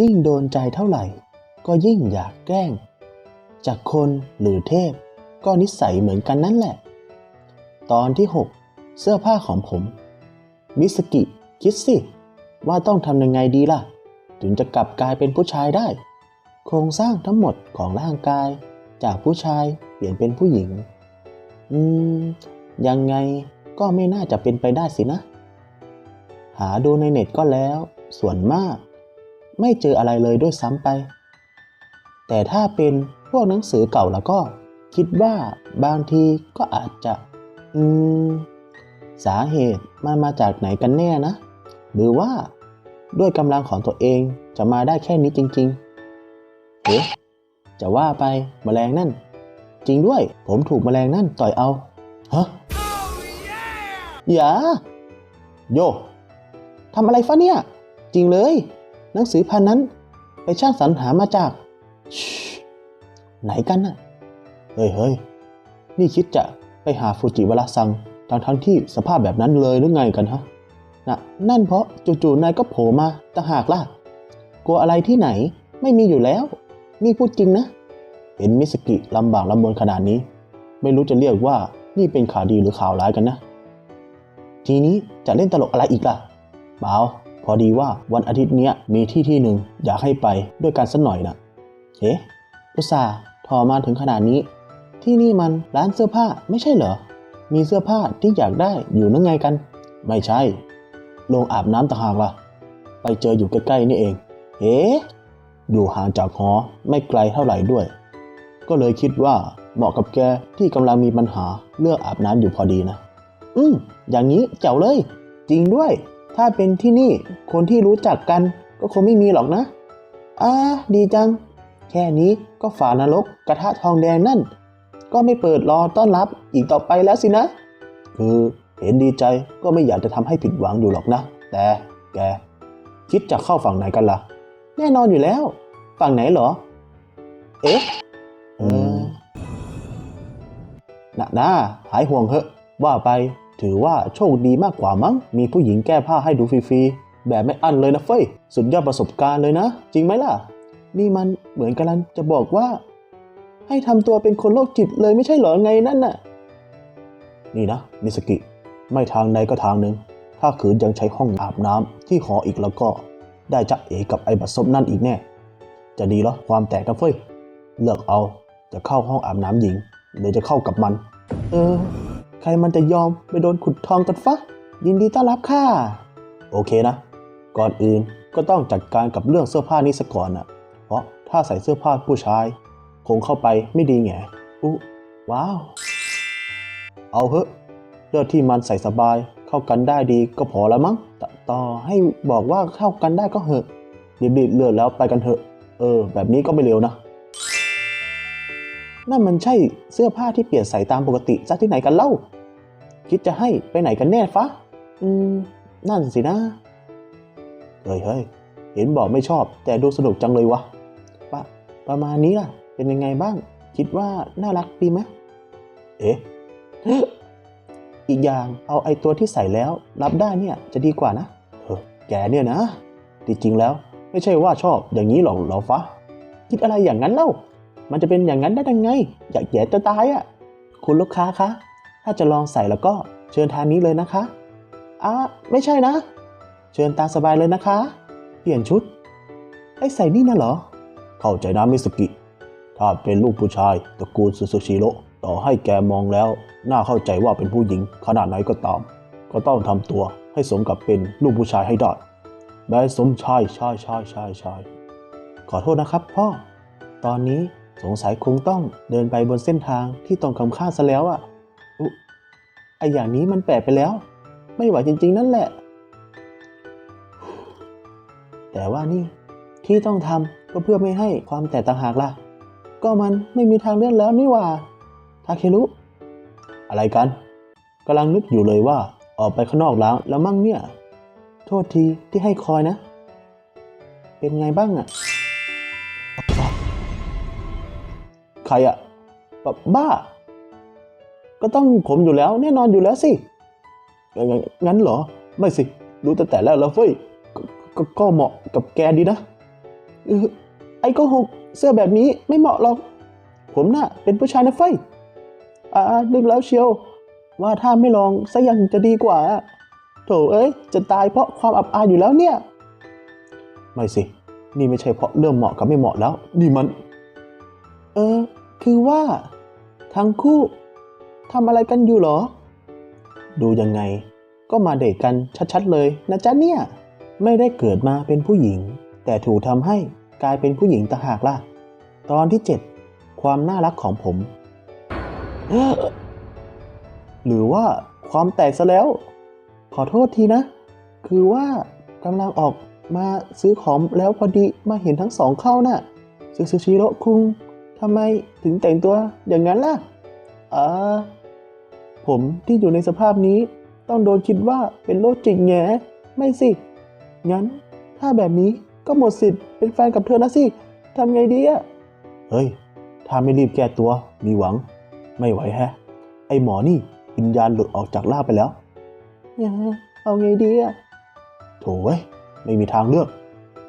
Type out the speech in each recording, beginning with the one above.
ยิ่งโดนใจเท่าไหร่ ก็ยิ่งอยากแกล้ง จากคนหรือเทพ ก็นิสัยเหมือนกันนั่นแหละ ตอนที่ 6 เสื้อผ้าของผม มิสกิ คิดสิ ว่าต้องทำยังไงดีล่ะ ถึงจะกลับกลายเป็นผู้ชายได้ โครงสร้างทั้งหมดของร่างกาย จากผู้ชายเปลี่ยนเป็นผู้หญิง อืม ยังไงก็ไม่น่าจะเป็นไปได้สินะ หาดูในเน็ตก็แล้ว ส่วนมาก ไม่เจออะไรเลยด้วยซ้ำไป แต่ถ้าเป็นพวกหนังสือเก่าแล้วก็ คิดว่าบางทีก็อาจจะ อืม สาเหตุมันมาจากไหนกันแน่นะ หรือว่าด้วยกำลังของตัวเองจะมาได้แค่นี้จริง ๆ เอ๊ะ จะว่าไปแมลงนั่น จริงด้วย ผมถูกแมลงนั่นต่อยเอา ฮะ อย่า โยทำอะไรฟะเนี่ย จริงเลย หนังสือพันนั้นไปช่างสรรหามาจาก ไหนกันน่ะ เฮ้ยเฮ้ยนี่คิดจะไปหาฟูจิวาระซังทั้งทั้งที่สภาพแบบนั้นเลยหรือไงกันฮะน่ะนั่นเพราะจู่ๆนายก็โผล่มาต่างหากล่ะ กลัวอะไรที่ไหนไม่มีอยู่แล้ว นี่พูดจริงนะ เห็นมิสกิลำบากลำบนขนาดนี้ ไม่รู้จะเรียกว่านี่เป็นข่าวดีหรือข่าวร้ายกันนะ ทีนี้จะเล่นตลกอะไรอีกล่ะเปล่า อดีว่าวันอาทิตย์เนี้ยมีที่ที่หนึ่งอยากให้ไปด้วยกันสักหน่อยนะเอ๊ะอุตส่าห์ทอมาถึงขนาดนี้ ที่นี่มันร้านเสื้อผ้าไม่ใช่เหรอ มีเสื้อผ้าที่อยากได้อยู่นั่นไงกัน ไม่ใช่โรงอาบน้ำต่างหากล่ะ ไปเจออยู่ใกล้ๆนี่เอง เอ๊ะอยู่ห่างจากหอไม่ไกลเท่าไหร่ด้วย ก็เลยคิดว่าเหมาะกับแกที่กำลังมีปัญหาเรื่องอาบน้ำอยู่พอดีนะ อืมอย่างนี้เจ๋วเลย จริงด้วย ถ้าเป็นที่นี่คนที่รู้จักกันก็คงไม่มีหรอกนะอ่าดีจัง แค่นี้ก็ฝานรกกระทะทองแดงนั่น ก็ไม่เปิดรอต้อนรับอีกต่อไปแล้วสินะ คือเห็นดีใจก็ไม่อยากจะทำให้ผิดหวังอยู่หรอกนะ แต่แก คิดจะเข้าฝั่งไหนกันล่ะ แน่นอนอยู่แล้ว ฝั่งไหนเหรอ เอ๊ะเออน่ะนะหายห่วงเหอะ ว่าไป ถือว่าโชคดีมากกว่ามั้ง มีผู้หญิงแก้ผ้าให้ดูฟรีๆ แบบไม่อั้นเลยนะเฟ้ย สุดยอดประสบการณ์เลยนะ จริงไหมล่ะ นี่มันเหมือนกำลังจะบอกว่า ให้ทำตัวเป็นคนโรคจิตเลยไม่ใช่เหรอไงนั่นน่ะ นี่นะมิสกิ ไม่ทางใดก็ทางหนึ่ง ถ้าขืนยังใช้ห้องอาบน้ำที่หออีกแล้วก็ ได้จะเอกับไอ้บัดซบนั่นอีกแน่ จะดีเหรอความแตกนะเฟ้ย เลือกเอา จะเข้าห้องอาบน้ำหญิงหรือจะเข้ากับมัน เออ ใครมันจะยอมไปโดนขุดทองกันฟะ ยินดีต้อนรับค่ะ โอเคนะ ก่อนอื่นก็ต้องจัดการกับเรื่องเสื้อผ้านี้ซะก่อนนะเพราะถ้าใส่เสื้อผ้าผู้ชาย คงเข้าไปไม่ดีแง่อุ๊ว้าว เอาเหอะเลือกที่มันใส่สบายเข้ากันได้ดีก็พอแล้วมั้งตต่อให้บอกว่าเข้ากันได้ก็เหอะรีบๆเลือกแล้วไปกันเถอะ เออ แบบนี้ก็ไม่เร็วนะ นั่นมันใช่เสื้อผ้าที่เปลี่ยนใส่ตามปกติซะที่ไหนกันเล่า คิดจะให้ไปไหนกันแน่ฟะ อืม นั่นสินะ เฮ้ยเฮ้ยเห็นบอกไม่ชอบ แต่ดูสนุกจังเลยวะปะประมาณนี้ล่ะ เป็นยังไงบ้าง คิดว่าน่ารักดีไหมเอ๊ะ อีกอย่างเอาไอตัวที่ใส่แล้ว รับได้เนี่ยจะดีกว่านะเออแกเนี่ยนะที่จริงแล้ว ไม่ใช่ว่าชอบอย่างนี้หรอกเหรอฟะคิดอะไรอย่างนั้นเล่า มันจะเป็นอย่างนั้นได้ยังไง อยากแย่จะตายอะ คุณลูกค้าคะ ถ้าจะลองใส่แล้วก็เชิญทางนี้เลยนะคะอะไม่ใช่นะ เชิญตามสบายเลยนะคะ เปลี่ยนชุด ไอ้ใส่นี่นะเหรอ เข้าใจนะมิสกิ ถ้าเป็นลูกผู้ชายตระกูลซูซูชิโร่ต่อให้แกมองแล้ว น่าเข้าใจว่าเป็นผู้หญิงขนาดไหนก็ตาม ก็ต้องทำตัวให้สมกับเป็นลูกผู้ชายให้ได้แม้สมชายชายชายชายชายขอโทษนะครับพ่อ ตอนนี้ สงสัยคงต้องเดินไปบนเส้นทางที่ตรงคำข้าซะแล้วอะ่ะอุไออย่างนี้มันแปลกไปแล้ว ไม่ไหวจริง ๆ นั่นแหละ แต่ว่านี่ที่ต้องทำก็เพื่อไม่ให้ความแตกต่างหากล่ะ ก็มันไม่มีทางเลือกแล้วนี่ว่าทาเครุอะไรกันกำลังนึกอยู่เลยว่าออกไปข้างนอกแล้วแล้วมั่งเนี่ย โทษทีที่ให้คอยนะ เป็นไงบ้างอะ ใครอะแบบบ้า ก็ต้องผมอยู่แล้ว แน่นอนอยู่แล้วสิงั้นงั้นเหรอ ไม่สิ รู้แต่แต่แรกแล้วเฟ้ยกก็ก็เหมาะกับแกดีนะออไอ้ก็หกเสื้อแบบนี้ไม่เหมาะหรอก ผมน่ะ เป็นผู้ชายนะเฟ้ยอ่านึกแล้วเชียว ว่าถ้าไม่ลองสักอย่างจะดีกว่าโถเอ้ย จะตายเพราะความอับอายอยู่แล้วเนี่ย ไม่สิ นี่ไม่ใช่เพราะเรื่องเหมาะกับไม่เหมาะแล้ว นี่มัน เออ คือว่า ทั้งคู่ทำอะไรกันอยู่หรอ ดูยังไง ก็มาเดทกันชัดๆเลยนะจ๊ะเนี่ย ไม่ได้เกิดมาเป็นผู้หญิง แต่ถูกทำให้กลายเป็นผู้หญิงต่างหากล่ะ ตอนที่ 7 ความน่ารักของผมหรือว่าความแตกซะแล้ว ขอโทษทีนะ คือว่ากำลังออกมาซื้อของแล้วพอดีมาเห็นทั้งสองเข้าน่ะซูซูชิโร่คุง ทำไมถึงแต่งตัวอย่างนั้นล่ะอ่าผมที่อยู่ในสภาพนี้ต้องโดนคิดว่าเป็นโรคจิตแง่ไม่สิ งั้น ถ้าแบบนี้ก็หมดสิทธิ์เป็นแฟนกับเธอนะสิทำไงดีอะเฮ้ย ถ้าไม่รีบแก้ตัว มีหวัง ไม่ไหวแฮะ ไอหมอนี่วิญญาณหลุดออกจากล่าไปแล้วยังเอาไงดีอะโถเว้ย ไม่มีทางเลือก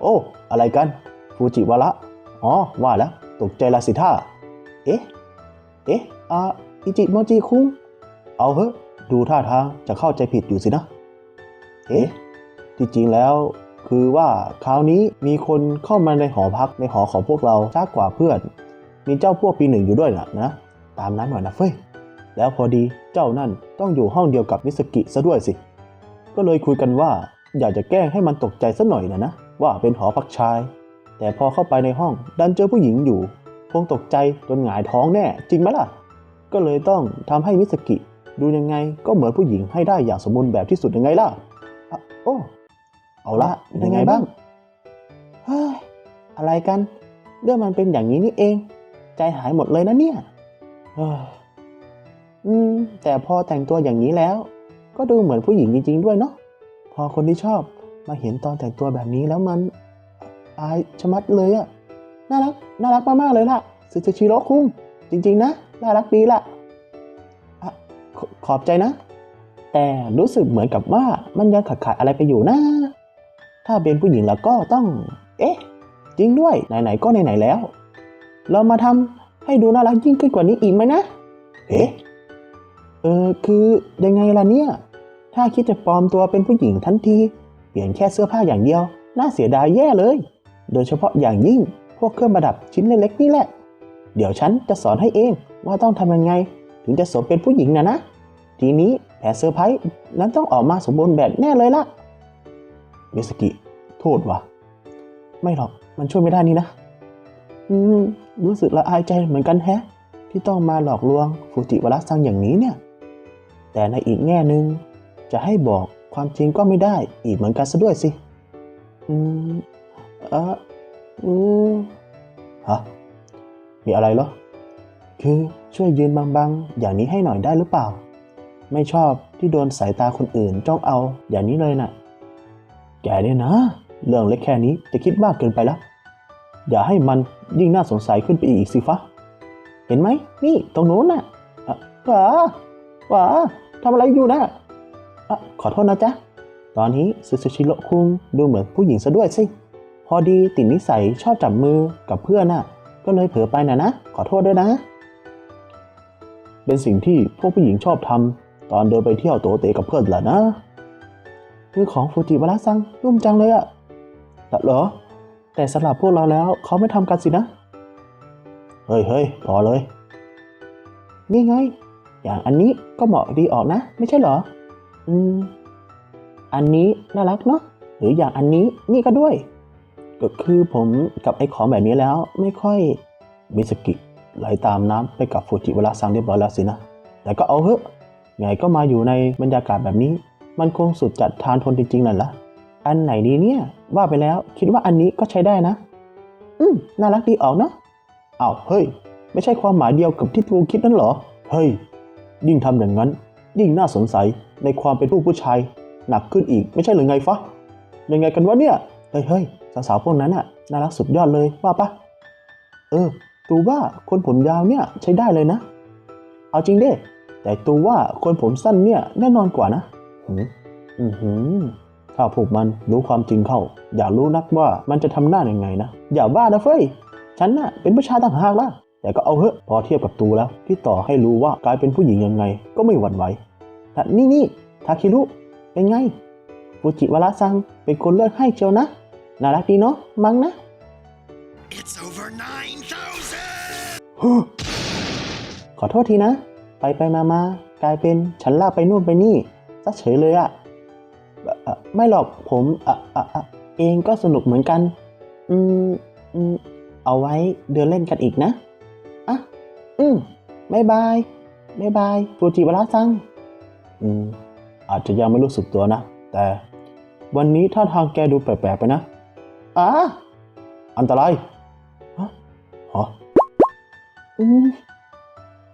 โอ้ อะไรกัน ฟูจิวาระอ๋อ ว่าแล้ว ตกใจละสิท่า เอ๊ะ เอ๊ะ อาอิจิโมจิคุง เอาเถอะ ดูท่าทางจะเข้าใจผิดอยู่สินะ เอ๊ะ ที่จริงแล้ว คือว่าคราวนี้มีคนเข้ามาในหอพักในหอของพวกเราช้ากว่าเพื่อน มีเจ้าพวกปีหนึ่งอยู่ด้วยนะนะ ตามนั้นหน่อยนะเฟ้ย แล้วพอดีเจ้านั่นต้องอยู่ห้องเดียวกับมิสกิซะด้วยสิ ก็เลยคุยกันว่า อยากจะแกล้งให้มันตกใจสัหน่อยนะนะ ว่าเป็นหอพักชาย แต่พอเข้าไปในห้องดันเจอผู้หญิงอยู่ คงตกใจจนหงายท้องแน่ จริงไหมล่ะ ก็เลยต้องทำให้มิสกิ ดูยังไงก็เหมือนผู้หญิงให้ได้อย่างสมบูรณ์แบบที่สุดยังไงล่ะอะโอ้ เอาละยังไงบ้างเฮ้ยอะไรกัน เรื่องมันเป็นอย่างนี้นี่เอง ใจหายหมดเลยนะเนี่ยเฮ้ยอืม แต่พอแต่งตัวอย่างนี้แล้ว ก็ดูเหมือนผู้หญิงจริงๆด้วยเนาะพอคนที่ชอบมาเห็นตอนแต่งตัวแบบนี้แล้วมัน อายชะมัดเลยอะน่ารักน่ารักมากๆเลยล่ะซึซึชิโร่คุงจริง ๆ นะ น่ารักดีล่ะอะขขอบใจนะ แต่รู้สึกเหมือนกับว่ามันยังขาดขาดๆอะไรไปอยู่นะ ถ้าเป็นผู้หญิงแล้วก็ต้อง เอ๊ะ จริงด้วยไหนๆก็ไหนๆแล้ว เรามาทำให้ดูน่ารักยิ่งขึ้นกว่านี้อีกไหมนะเอ๊ะเออคือยังไงล่ะเนี่ย ถ้าคิดจะปลอมตัวเป็นผู้หญิงทันที เปลี่ยนแค่เสื้อผ้าอย่างเดียว น่าเสียดายแย่เลย โดยเฉพาะอย่างยิ่งพวกเครื่องประดับชิ้นเล็กๆนี่แหละ เดี๋ยวฉันจะสอนให้เองว่าต้องทำยังไง ถึงจะสมเป็นผู้หญิงนะนะ ทีนี้แผนเซอร์ไพรส์นั้นต้องออกมาสมบูรณ์แบบแน่เลยล่ะมิสกิ โทษวะไม่หรอกมันช่วยไม่ได้นี่นะ อืม รู้สึกละอายใจเหมือนกันแฮะ ที่ต้องมาหลอกลวงฟูจิวาระซังอย่างนี้เนี่ย แต่ในอีกแง่หนึ่งจะให้บอกความจริงก็ไม่ได้อีกเหมือนกันซะด้วยสิ อืม เอออืมฮะมีอะไรเหรอ คือช่วยยืนบางๆ อย่างนี้ให้หน่อยได้หรือเปล่า ไม่ชอบที่โดนสายตาคนอื่นจ้องเอาอย่างนี้เลยน่ะ แกเนี่ยนะ เรื่องเล็กแค่นี้จะคิดมากเกินไปล้วอย่าให้มันยิ่งน่าสงสัยขึ้นไปอีกสิฟะ เห็นไหม นี่ตรงโน้นน่ะอะวาหวาทำอะไรอยู่นะอะขอโทษนะจ๊ะ ตอนนี้ซูซูชิโร่คุงดูเหมือนผู้หญิงซะด้วยสิ พอดีติดนิสัยชอบจับมือกับเพื่อนน่ะ ก็เลยเผลอไปน่ะนะ ขอโทษด้วยนะ เป็นสิ่งที่พวกผู้หญิงชอบทำตอนเดินไปเที่ยวโตเตะกับเพื่อนแหละนะคือของฟูจิวาระซังนุ่มจังเลยอะแต่เหรอ แต่สำหรับพวกเราแล้วเขาไม่ทำกันสินะ เฮ้ยเฮ้ยพอเลย นี่ไง อย่างอันนี้ก็เหมาะดีออกนะ ไม่ใช่เหรอ อืม อันนี้น่ารักเนาะ หรืออย่างอันนี้นี่ก็ด้วย ก็คือผมกับไอ้ของแบบนี้แล้วไม่ค่อยมิสกิไหลตามน้ำไปกับฟูจิวาระซังเรียบร้อยแล้วสินะ แต่ก็เอาเถอะไงก็มาอยู่ในบรรยากาศแบบนี้ มันคงสุดจัดทานทนจริงๆนั่นละอันไหนดีเนี่ย ว่าไปแล้วคิดว่าอันนี้ก็ใช้ได้นะ อืมน่ารักดีออกเนาะอ้าวเฮ้ย ไม่ใช่ความหมายเดียวกับที่ทูคิดนั่นหรอ เฮ้ย ยิ่งทำอย่างนั้น ยิ่งน่าสงสัยในความเป็นลูกผู้ชาย หนักขึ้นอีกไม่ใช่หรือไงฟะยังไงกันวะเนี่ย เฮ้ยเฮ้ยสาวๆพวกนั้นน่ะน่ารักสุดยอดเลยว่าปะเออตูว่าคนผมยาวเนี่ยใช้ได้เลยนะ เอาจริงเด้แต่ตูว่าคนผมสั้นเนี่ยแน่นอนกว่านะหืมอือหือถ้าพวกมันรู้ความจริงเข้า อยากรู้นักว่ามันจะทำหน้ายังไงนะอย่าบ้านะเฟ้ยฉันน่ะเป็นผู้ชายต่างหากล่ะแต่ก็เอาเถอะพอเทียบกับตูแล้ว ที่ต่อให้รู้ว่ากลายเป็นผู้หญิงยังไง ก็ไม่หวั่นไหวแต่นี่นี่ทาคิรุเป็นไง ฟูจิวาระซังเป็นคนเลือกให้เจียวนะ น่ารักดีเนาะมั้งนะ It's over 9,000! ขอโทษทีนะ ไปไปมามากลายเป็นฉันลากไปนู่นไปนี่ซะเฉยเลยอะเอ่อเอ่อไม่หรอกผมอะอะอะเองก็สนุกเหมือนกัน อืมอืมเอาไว้เดินเล่นกันอีกนะ อะ อืมบายบายบายบายฟูจิวาระซัง อืม อาจจะยังไม่รู้สึกตัวนะ แต่ วันนี้ท่าทางแกดูแปลกๆไปนะอะอันตรายฮะฮะอืม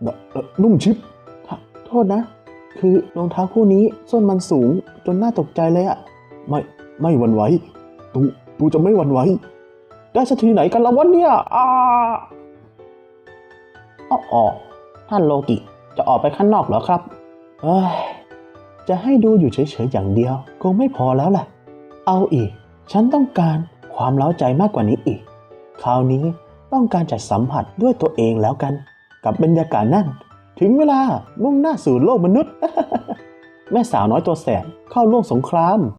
เอ่อเอ่อนุ่มชิปทโทษนะ คือรองเท้าคู่นี้ส้นมันสูงจนน่าตกใจเลยอะไม่ไม่หวันไหวตูตูจะไม่หวันไหวได้สักทีไหนกันละวันเนี่ยอ้าอ้อออท่านโลกิจะออกไปข้างนอกเหรอครับเอ้ย จะให้ดูอยู่เฉยๆอย่างเดียวคงไม่พอแล้วแหละ เอาอีก ฉันต้องการความเล้าใจมากกว่านี้อีก คราวนี้ต้องการจะสัมผัสด้วยตัวเองแล้วกัน กับบรรยากาศนั่น ถึงเวลามุ่งหน้าสู่โลกมนุษย์ แม่สาวน้อยตัวแสบเข้าร่วมสงคราม